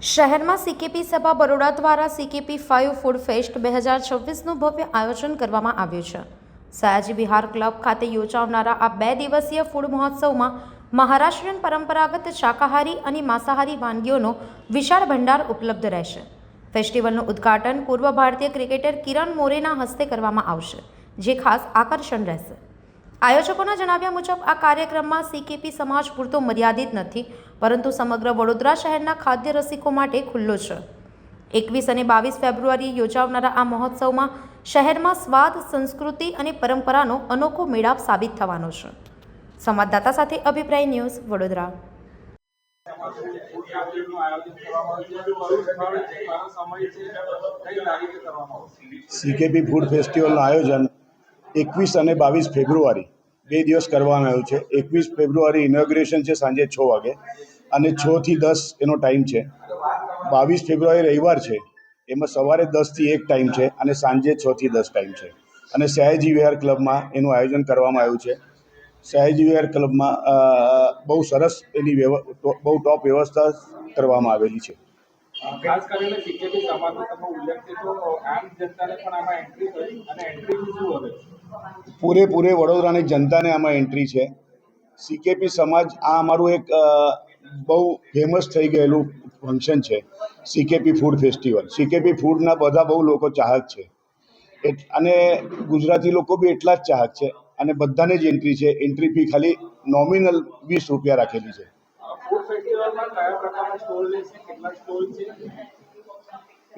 શહેરમાં સીકેપી સભા બરોડા દ્વારા સીકેપી ફાઇવ ફૂડ ફેસ્ટ બે હજાર છવ્વીસનું ભવ્ય આયોજન કરવામાં આવ્યું છે. સયાજી વિહાર ક્લબ ખાતે યોજાવનારા આ બે દિવસીય ફૂડ મહોત્સવમાં મહારાષ્ટ્રીયન પરંપરાગત શાકાહારી અને માંસાહારી વાનગીઓનો વિશાળ ભંડાર ઉપલબ્ધ રહેશે. ફેસ્ટિવલનું ઉદ્ઘાટન પૂર્વ ભારતીય ક્રિકેટર કિરણ મોરેના હસ્તે કરવામાં આવશે, જે ખાસ આકર્ષણ રહેશે. આયોજકોના જણાવ્યા મુજબ, આ કાર્યક્રમમાં સીકેપી સમાજ પૂરતો મર્યાદિત નથી, પરંતુ સમગ્ર વડોદરા શહેરના ખાદ્ય રસિકો માટે ખુલ્લો છે. એકવીસ અને બાવીસ ફેબ્રુઆરીએ યોજાવનારા આ મહોત્સવમાં શહેરમાં સ્વાદ, સંસ્કૃતિ અને પરંપરાનો અનોખો મેળાપ સાબિત થવાનો છે. સંવાદદાતા સાથે અભિપ્રાય ન્યૂઝ, વડોદરા. સીકેપી ફૂડ ફેસ્ટિવલનું આયોજન એકવીસ અને બાવીસ ફેબ્રુઆરી. બે દિવસ કરવામાં આવ્યું છે. એકવીસ ફેબ્રુઆરી ઇનોગ્રેશન છે સાંજે છ વાગે. અને છથી દસ એનો ટાઈમ છે. બાવીસ ફેબ્રુઆરી રવિવાર છે. એમાં સવારે દસથી એક ટાઈમ છે અને સાંજે છથી દસ ટાઈમ છે. અને સયાજી વિહાર ક્લબમાં એનું આયોજન કરવામાં આવ્યું છે. સયાજી વિહાર ક્લબમાં બહુ સરસ એની બહુ ટોપ વ્યવસ્થા કરવામાં આવેલી છે. ખાસ પૂરેપૂરે વડોદરાની જનતાને આમાં એન્ટ્રી છે. સીકેપી સમાજ આ અમારું એક બહુ ફેમસ થઈ ગયેલું ફંક્શન છે. સીકેપી ફૂડ ફેસ્ટિવલ સીકેપી ફૂડના બધા બહુ લોકો ચાહક છે. અને ગુજરાતી લોકો બી એટલા જ ચાહક છે. અને બધાને જ એન્ટ્રી છે. એન્ટ્રી ફી ખાલી નોમિનલ વીસ રૂપિયા રાખેલી છે.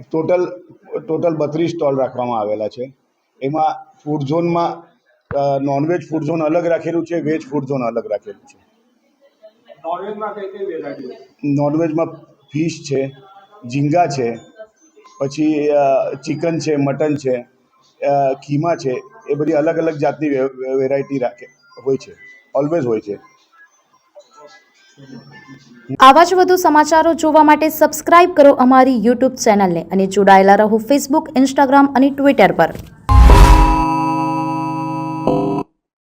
ટોટલ ટોટલ બત્રીસ સ્ટોલ રાખવામાં આવેલા છે. એમાં ફૂડ ઝોનમાં નોનવેજ ફૂડ ઝોન અલગ રાખેલું છે વેજ ફૂડ ઝોન અલગ રાખેલું છે. નોનવેજમાં ફિશ છે? ઝીંગા છે પછી ચિકન છે મટન છે કીમા છે એ બધી અલગ અલગ જાતની વેરાયટી રાખે હોય છે ઓલવેઝ હોય છે. આવા જ વધુ સમાચારો જોવા માટે સબસ્ક્રાઇબ કરો અમારી યુટ્યુબ ચેનલને અને જોડાયેલા રહો ફેસબુક ઇન્સ્ટાગ્રામ અને ટ્વિટર પર.